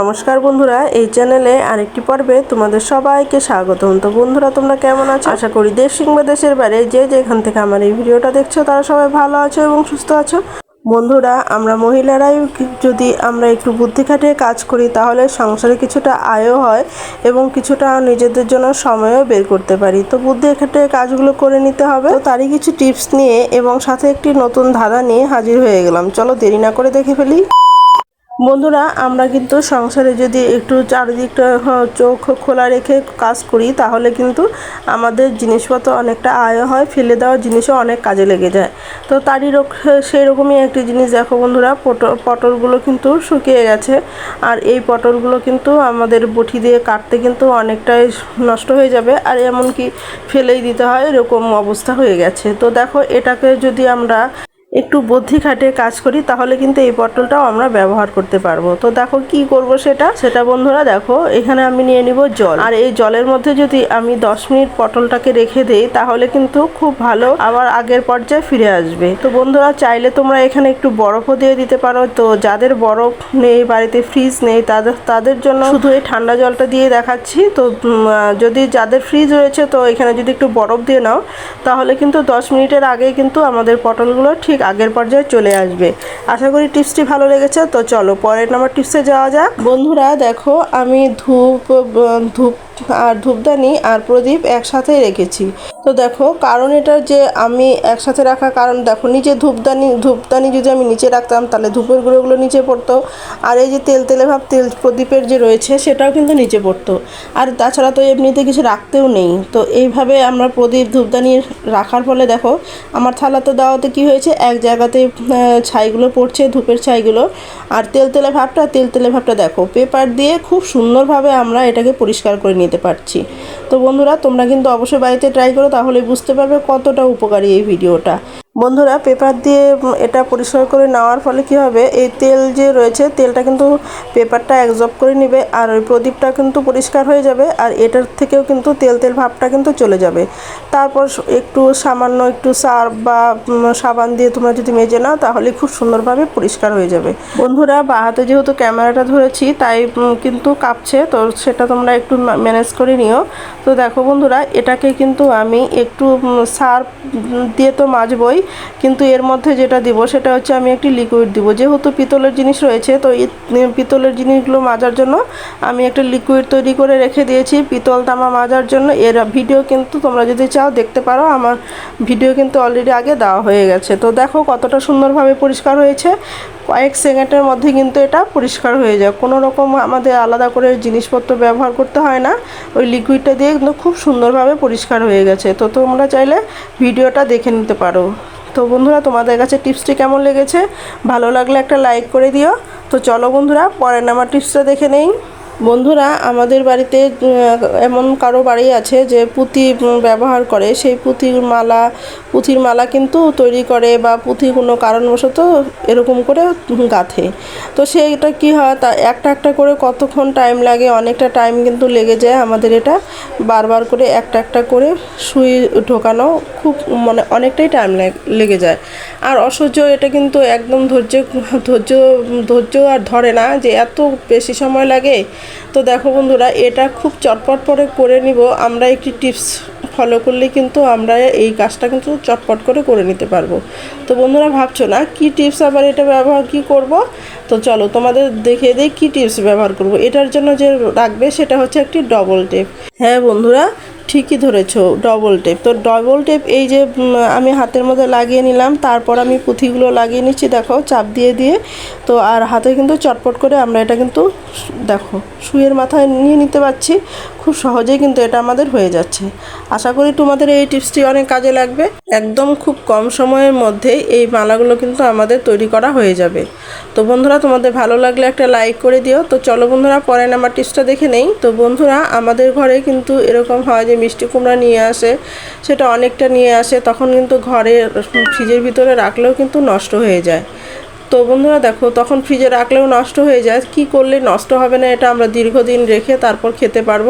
নমস্কার বন্ধুরা, এই চ্যানেলে আরেকটি পর্বে তোমাদের সবাইকে স্বাগতম। তো বন্ধুরা, তোমরা কেমন আছো? আশা করি দেশ কিংবা দেশের বাইরে যে যেখান থেকে আমার এই ভিডিওটা দেখছ, তারা সবাই ভালো আছো এবং সুস্থ আছো। বন্ধুরা, আমরা মহিলারাই যদি আমরা একটু বুদ্ধি খাটিয়ে কাজ করি, তাহলে সংসারে কিছুটা আয়ও হয় এবং কিছুটা নিজেদের জন্য সময়ও বের করতে পারি। তো বুদ্ধি খাটিয়ে কাজগুলো করে নিতে হবে। তো তারই কিছু টিপস নিয়ে এবং সাথে একটি নতুন ধাঁধা নিয়ে হাজির হয়ে গেলাম। চলো দেরি না করে দেখে ফেলি। বন্ধুরা, আমরা কিন্তু সংসারে যদি একটু চারিদিকটা চোখ খোলা রেখে কাজ করি, তাহলে কিন্তু আমাদের জিনিসপত্র অনেকটা আয় হয়, ফেলে দেওয়া জিনিসও অনেক কাজে লেগে যায়। তো তারই সেই রকমই একটি জিনিস দেখো বন্ধুরা পটল পটলগুলো কিন্তু শুকিয়ে গেছে। আর এই পটলগুলো কিন্তু আমাদের বটি দিয়ে কাটতে কিন্তু অনেকটাই নষ্ট হয়ে যাবে, আর এমনকি ফেলেই দিতে হয়, এরকম অবস্থা হয়ে গেছে। তো দেখো, এটাকে যদি আমরা একটু বুদ্ধি খাটিয়ে কাজ করি, তাহলে কিন্তু এই পটলটাও আমরা ব্যবহার করতে পারব। তো দেখো কি করব সেটা? সেটা বন্ধুরা দেখো, এখানে আমি নিয়ে নিব জল। আর এই জলের মধ্যে যদি আমি দশ মিনিট পটলটাকে রেখে দেই, তাহলে কিন্তু খুব ভালো আবার আগের পর্যায়ে ফিরে আসবে। তো বন্ধুরা, চাইলে তোমরা এখানে একটু বরফও দিয়ে দিতে পারো। তো যাদের বরফ নেই, বাড়িতে ফ্রিজ নেই তাদের তাদের জন্য শুধু এই ঠান্ডা জলটা দিয়ে দেখাচ্ছি। তো যদি যাদের ফ্রিজ রয়েছে, তো এখানে যদি একটু বরফ দিয়ে নাও, তাহলে কিন্তু দশ মিনিটের আগে কিন্তু আমাদের পটলগুলো ঠিক আগের পর্যায়ে চলে আসবে। আশা করি টিপসটি ভালো লেগেছে, তো চলো পরের নাম্বার টিপসে যাওয়া যাক। বন্ধুরা, দেখো, আমি ধূপ ধূপ আর ধূপদানি আর প্রদীপ একসাথেই রেখেছি। তো দেখো, কারণ এটা যে আমি একসাথে রাখার কারণ, দেখো, নিচে ধূপদানি ধূপদানি যদি আমি নিচে রাখতাম, তাহলে ধূপের গুঁড়োগুলো নিচে পড়তো। আর এই যে তেল, তেলে ভাব, তেল প্রদীপের যে রয়েছে, সেটাও কিন্তু নিচে পড়তো। আর তাছাড়া তো এমনিতে কিছু রাখতেও নেই। তো এইভাবে আমরা প্রদীপ, ধূপদানি রাখার ফলে দেখো, আমার থালাতে দেওয়াতে কি হয়েছে, এক জায়গাতে ছাইগুলো পড়ছে, ধূপের ছাইগুলো। আর তেল, তেলে ভাবটা, তেল, তেলে ভাবটা দেখো, পেপার দিয়ে খুব সুন্দরভাবে আমরা এটাকে পরিষ্কার করে নিতে পারছি। তো বন্ধুরা, তোমরা কিন্তু অবশ্যই বাড়িতে ট্রাই করো তাহলে বুঝতে পারবে কতটা উপকারী এই ভিডিওটা। বন্ধুরা, পেপার দিয়ে এটা পরিষ্কার করে নেওয়ার ফলে কি হবে? এই তেল যে রয়েছে, তেলটা কিন্তু পেপারটা অ্যাবজর্ব করে নেবে আর ওই প্রদীপটা কিন্তু পরিষ্কার হয়ে যাবে আর এটার থেকেও কিন্তু তেল তেল ভাবটা কিন্তু চলে যাবে। তারপর একটু সামান্য একটু সার্ফ বা সাবান দিয়ে তোমরা যদি মেজে নাও, তাহলে খুব সুন্দরভাবে পরিষ্কার হয়ে যাবে। বন্ধুরা বা হাতে যেহেতু ক্যামেরাটা ধরেছি, তাই কিন্তু কাঁপছে, তো সেটা তোমরা একটু ম্যানেজ করে নিও। তো দেখো বন্ধুরা, এটাকে কিন্তু আমি একটু সার্ফ দিয়ে তো মাজবই কিন্তু এর মধ্যে যেটা দিব সেটা হচ্ছে আমি একটি লিকুইড দিব। যেহেতু পিতলের জিনিস রয়েছে, তো পিতলের জিনিসগুলো মাজার জন্য আমি একটা লিকুইড তৈরি করে রেখে দিয়েছি। পিতল তামা মাজার জন্য। এর ভিডিও কিন্তু তোমরা যদি চাও দেখতে পারো, আমার ভিডিও কিন্তু অলরেডি আগে দেওয়া হয়ে গেছে। তো দেখো কতটা সুন্দরভাবে পরিষ্কার হয়েছে। কয়েক সেকেন্ডের মধ্যে কিন্তু এটা পরিষ্কার হয়ে যায়। কোনো রকম আমাদের আলাদা করে জিনিসপত্র ব্যবহার করতে হয় না। ওই লিকুইডটা দিয়ে কিন্তু খুব সুন্দরভাবে পরিষ্কার হয়ে গেছে। তো তোমরা চাইলে ভিডিওটা দেখে নিতে পারো। তো বন্ধুরা, তোমাদের কাছে টিপসটি কেমন লেগেছে? ভালো লাগলে একটা লাইক করে দিও। তো চলো বন্ধুরা, পরের নাম্বার টিপসটা দেখে নেই। বন্ধুরা, আমাদের বাড়িতে এমন কারও বাড়ি আছে যে পুঁতি ব্যবহার করে। সেই পুঁতির মালা পুঁথির মালা কিন্তু তৈরি করে বা পুঁথি কোনো কারণবশত এরকম করে গাঁথে। তো সেইটা কি হয়, তা একটা একটা করে কতক্ষণ টাইম লাগে, অনেকটা টাইম কিন্তু লেগে যায় আমাদের এটা। বারবার করে একটা একটা করে সুই ঢোকানো খুব মানে অনেকটাই টাইম লেগে যায়। আর অসহ্য, এটা কিন্তু একদম ধৈর্য ধৈর্য ধৈর্য আর ধরে না যে এত বেশি সময় লাগে। তো দেখো বন্ধুরা, এটা খুব চটপট পরে করে নিব। আমরা একটি টিপস ফলো করলে কিন্তু আমরা এই কাজটা কিন্তু চটপট করে করে নিতে পারব। তো বন্ধুরা, ভাবছ না কি টিপস আবার এটা ব্যবহার কি করব? তো চলো তোমাদের দেখিয়ে দিই কী টিপস ব্যবহার করব। এটার জন্য যে রাখবে সেটা হচ্ছে একটি ডবল টেপ হ্যাঁ বন্ধুরা ঠিকই ধরেছো ডবল টেপ তো ডবল টেপ এই যে আমি হাতের মধ্যে লাগিয়ে নিলাম, তারপর আমি পুঁথিগুলো লাগিয়ে নিচ্ছি, দেখো, চাপ দিয়ে দিয়ে। তো আর হাতে কিন্তু চটপট করে আমরা এটা কিন্তু দেখো শুয়ের মাথায় নিয়ে নিতে পারছি, খুব সহজেই কিন্তু এটা আমাদের হয়ে যাচ্ছে। আশা করি তোমাদের এই টিপসটি অনেক কাজে লাগবে। একদম খুব কম সময়ের মধ্যেই এই মালাগুলো কিন্তু আমাদের তৈরি করা হয়ে যাবে। তো বন্ধুরা, তোমাদের ভালো লাগলে একটা লাইক করে দিও। তো চলো বন্ধুরা পরে নাম্বার টিপসটা দেখে নেই। তো বন্ধুরা, আমাদের ঘরে কিন্তু এরকম হয় যে মিষ্টি কুমড়া নিয়ে আসে, সেটা অনেকটা নিয়ে আসে, তখন কিন্তু ঘরে ফ্রিজের ভিতরে রাখলেও কিন্তু নষ্ট হয়ে যায়। তো বন্ধুরা দেখো, তখন ফ্রিজে রাখলেও নষ্ট হয়ে যায়, কি করলে নষ্ট হবে না এটা আমরা দীর্ঘদিন রেখে তারপর খেতে পারব।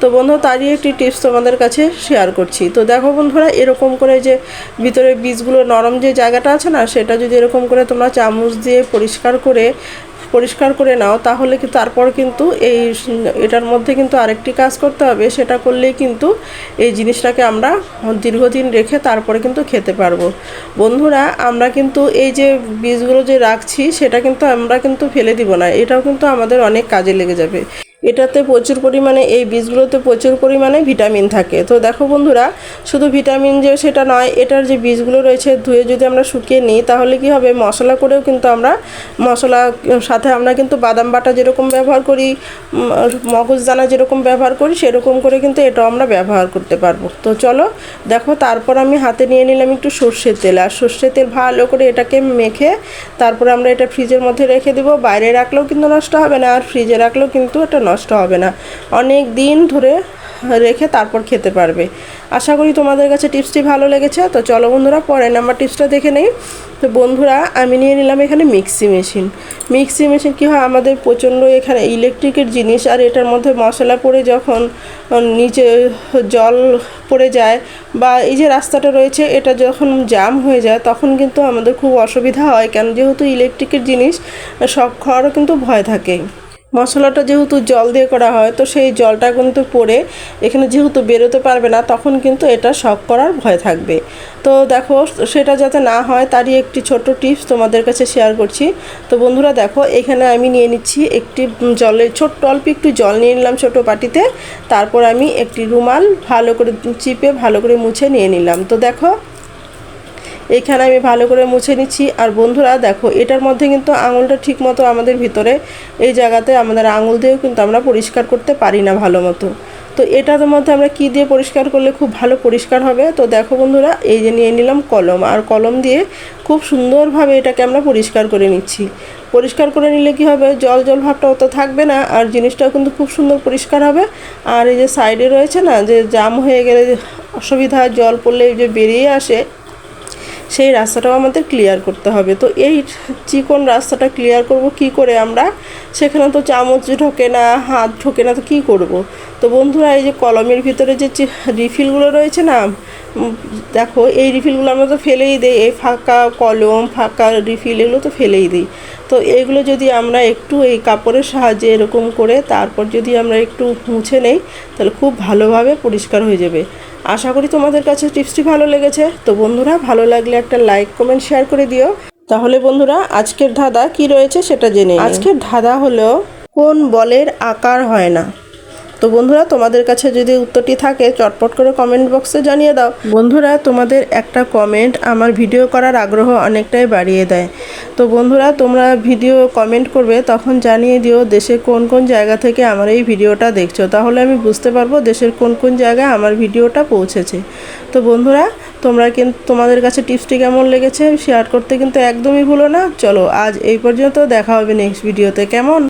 তো বন্ধু, তারই একটি টিপস তোমাদের কাছে শেয়ার করছি। তো দেখো বন্ধুরা, এরকম করে যে ভিতরে বীজগুলো নরম যে জায়গাটা আছে না, সেটা যদি এরকম করে তোমরা চামচ দিয়ে পরিষ্কার করে পরিষ্কার করে নাও, তাহলে কি তারপর কিন্তু এই, এটার মধ্যে কিন্তু আরেকটি কাজ করতে হবে, সেটা করলেই কিন্তু এই জিনিসটাকে আমরা দীর্ঘদিন রেখে তারপরে কিন্তু খেতে পারব। বন্ধুরা, আমরা কিন্তু এই যে বীজগুলো যে রাখছি, সেটা কিন্তু আমরা কিন্তু ফেলে দিব না, এটাও কিন্তু আমাদের অনেক কাজে লেগে যাবে। এটাতে প্রচুর পরিমাণে এই বীজগুলোতে প্রচুর পরিমাণে ভিটামিন থাকে। তো দেখো বন্ধুরা শুধু ভিটামিন যে সেটা নয় এটার যে বীজগুলো রয়েছে ধুয়ে যদি আমরা শুকিয়ে নিই তাহলে কি হবে? মশলা করেও কিন্তু আমরা মশলা সাথে আমরা কিন্তু বাদাম বাটা যেরকম ব্যবহার করি উম, মগজ দানা যেরকম ব্যবহার করি সেরকম করে কিন্তু এটাও আমরা ব্যবহার করতে পারব। তো চলো দেখো তারপর আমি হাতে নিয়ে নিলাম একটু সর্ষের তেল। আর সর্ষের তেল ভালো করে এটাকে মেখে তারপরে আমরা এটা ফ্রিজের মধ্যে রেখে দেবো। বাইরে রাখলেও কিন্তু নষ্ট হবে না আর ফ্রিজে রাখলেও কিন্তু এটা নষ্ট হবে না। অনেক দিন ধরে রেখে তারপর খেতে পারবে। আশা করি তোমাদের কাছে টিপসটি ভালো লেগেছে। তো চলো বন্ধুরা, পরের নাম্বার টিপসটা দেখে নেই। তো বন্ধুরা, আমি নিয়ে নিলাম এখানে মিক্সি মেশিন মিক্সি মেশিন কী হয়? আমাদের প্রচণ্ড এখানে ইলেকট্রিকের জিনিস আর এটার মধ্যে মশলা পড়ে যখন নিচে জল পড়ে যায় বা এই যে রাস্তাটা রয়েছে, এটা যখন জাম হয়ে যায়, তখন কিন্তু আমাদের খুব অসুবিধা হয়। কেন? যেহেতু ইলেকট্রিকের জিনিস, সব খাওয়ারও কিন্তু ভয় থাকে মশলাটা যেহেতু জল দিয়ে করা হয়, তো সেই জলটা কিন্তু পড়ে এখানে যেহেতু বেরোতে পারবে না, তখন কিন্তু এটা শক করার ভয় থাকবে। তো দেখো, সেটা যাতে না হয় তারই একটি ছোট টিপস তোমাদের কাছে শেয়ার করছি। তো বন্ধুরা দেখো, এখানে আমি নিয়ে নিচ্ছি একটি জলের ছোট্ট, অল্প একটু জল নিয়ে নিলাম ছোটো বাটিতে। তারপর আমি একটি রুমাল ভালো করে চিপে, ভালো করে মুছে নিয়ে নিলাম। তো দেখো এইখানে আমি ভালো করে মুছে নিচ্ছি। আর বন্ধুরা, দেখো, এটার মধ্যে কিন্তু আঙুলটা ঠিক মতো আমাদের ভিতরে, এই জায়গাতে আমাদের আঙুল দিয়েও কিন্তু আমরা পরিষ্কার করতে পারি না ভালো মতো। তো এটার মধ্যে আমরা কি দিয়ে পরিষ্কার করলে খুব ভালো পরিষ্কার হবে? তো দেখো বন্ধুরা, এই যে নিয়ে নিলাম কলম। আর কলম দিয়ে খুব সুন্দরভাবে এটাকে আমরা পরিষ্কার করে নিচ্ছি। পরিষ্কার করে নিলে কি হবে? জল জল ভাবটা অত থাকবে না, আর জিনিসটাও কিন্তু খুব সুন্দর পরিষ্কার হবে। আর এই যে সাইডে রয়েছে না, যে জাম হয়ে গেলে অসুবিধা, জল পড়লে যে বেরিয়ে আসে সেই রাস্তাটাও আমাদের ক্লিয়ার করতে হবে। তো এই চিকন রাস্তাটা ক্লিয়ার করব কি করে আমরা? সেখানে তো চামচ ঢোকে না, হাত ঢোকে না, তো কী করব? তো বন্ধুরা, এই যে কলমের ভিতরে যে রিফিলগুলো রয়েছে না দেখো, এই রিফিলগুলো আমরা তো ফেলেই দিই। এই ফাঁকা কলম, ফাঁকা রিফিল এগুলো তো ফেলেই দিই। তো এগুলো যদি আমরা একটু এই কাপড়ের সাহায্যে এরকম করে তারপর যদি আমরা একটু মুছে নেই, তাহলে খুব ভালোভাবে পরিষ্কার হয়ে যাবে। আশা করি তোমাদের কাছে টিপসটি ভালো লেগেছে। তো বন্ধুরা, ভালো লাগলে একটা লাইক কমেন্ট শেয়ার করে দিও। তাহলে বন্ধুরা, আজকের ধাঁধা কি রয়েছে সেটা জেনে আজকের ধাঁধা হলো, কোন বলের আকার হয় না? তো বন্ধুরা, তোমাদের কাছে যদি উত্তরটি থাকে, চটপট করে কমেন্ট বক্সে জানিয়ে দাও। বন্ধুরা, তোমাদের একটা কমেন্ট আমার ভিডিও করার আগ্রহ অনেকটাই বাড়িয়ে দেয়। তো বন্ধুরা, তোমরা ভিডিও কমেন্ট করবে, তখন জানিয়ে দিও দেশে কোন কোন জায়গা থেকে আমার এই ভিডিওটা দেখছ। তাহলে আমি বুঝতে পারব দেশের কোন কোন জায়গায় আমার ভিডিওটা পৌঁছেছে। তো বন্ধুরা, তোমরা কিন্তু তোমাদের কাছে টিপসটি কেমন লেগেছে শেয়ার করতে কিন্তু একদমই ভুলো না। চলো, আজ এই পর্যন্ত দেখা হবে নেক্সট ভিডিওতে কেমন?